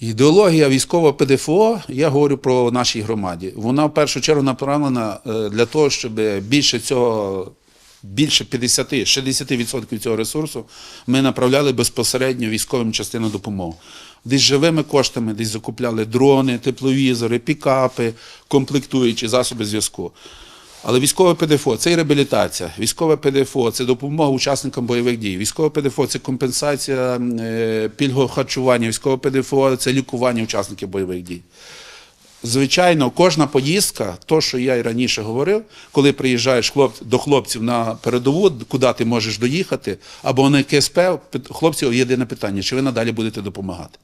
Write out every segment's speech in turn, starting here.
Ідеологія військового ПДФО, я говорю про нашій громаді. Вона в першу чергу направлена е, для того, щоб більше цього, більше 50-60% цього ресурсу ми направляли безпосередньо військовим частинам допомоги. Десь живими коштами, десь закупляли дрони, тепловізори, пікапи, комплектуючі засоби зв'язку. Але військове ПДФО це і реабілітація, військове ПДФО це допомога учасникам бойових дій. Військове ПДФО це компенсація е, пільгового харчування, військове ПДФО це лікування учасників бойових дій. Звичайно, кожна поїздка, то, що я і раніше говорив, коли приїжджаєш до хлопців на передову, куди ти можеш доїхати, або на КСП, хлопців єдине питання, чи ви надалі будете допомагати.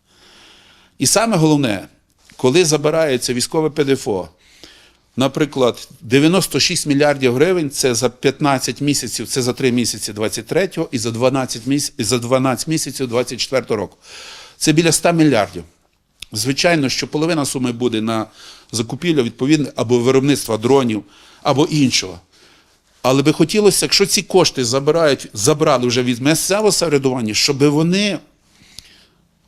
І саме головне, коли забирається військове ПДФО, Наприклад, 96 мільярдів гривень це за 15 місяців, це за 3 місяці 23-го і за 12 місяців, і за 12 місяців 24-го року. Це біля 100 мільярдів. Звичайно, що половина суми буде на закупівлю відповідно або виробництва дронів, або іншого. Але би хотілося, якщо ці кошти забирають, забрали вже від місцевого самоврядування, щоб вони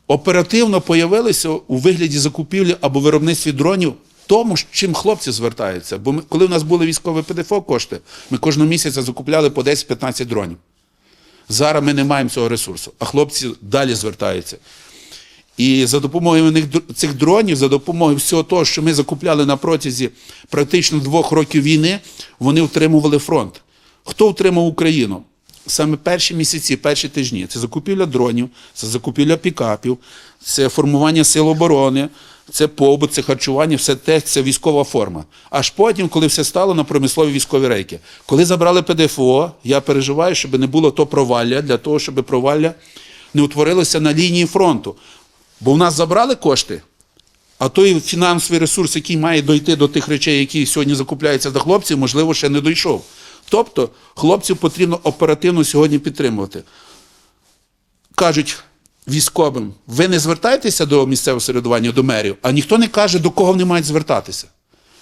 оперативно появилися у вигляді закупівлі або виробництві дронів тому, з чим хлопці звертаються. Бо ми, коли у нас були військові ПДФО кошти, ми кожного місяця закупляли по 10-15 дронів. Зараз ми не маємо цього ресурсу, а хлопці далі звертаються. І за допомогою цих дронів, за допомогою всього того, що ми закупляли на протязі практично двох років війни, вони утримували фронт. Хто утримав Україну? Саме перші місяці, перші тижні це закупівля дронів, це закупівля пікапів, це формування сил оборони, це побут, це харчування, все те, це військова форма. Аж потім, коли все стало на промислові військові рейки. Коли забрали ПДФО, я переживаю, щоб не було то провалля, для того, щоб провалля не утворилося на лінії фронту. Бо в нас забрали кошти, а той фінансовий ресурс, який має дойти до тих речей, які сьогодні закупляються до хлопців, можливо, ще не дійшов. Тобто хлопців потрібно оперативно сьогодні підтримувати. Кажуть військовим, ви не звертайтеся до місцевого середування, до мерів, а ніхто не каже, до кого вони мають звертатися.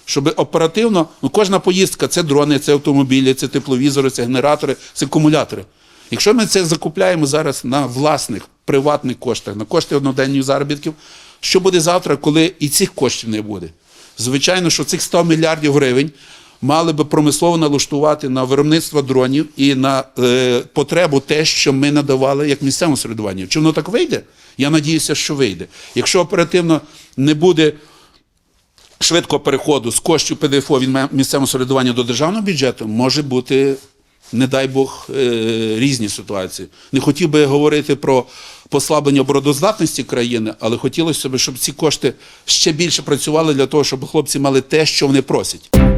Щоб оперативно, ну кожна поїздка це дрони, це автомобілі, це тепловізори, це генератори, це акумулятори. Якщо ми це закупляємо зараз на власних приватних коштах, на кошти одноденних заробітків, що буде завтра, коли і цих коштів не буде? Звичайно, що цих 100 мільярдів гривень мали би промислово налаштувати на виробництво дронів і на е, потребу те, що ми надавали як місцевому середуванню. Чи воно так вийде? Я надіюся, що вийде. Якщо оперативно не буде швидкого переходу з коштів ПДФО від місцевого самоврядування до державного бюджету, може бути, не дай Бог, е, різні ситуації. Не хотів би говорити про послаблення обороноздатності країни, але хотілося б, щоб ці кошти ще більше працювали для того, щоб хлопці мали те, що вони просять.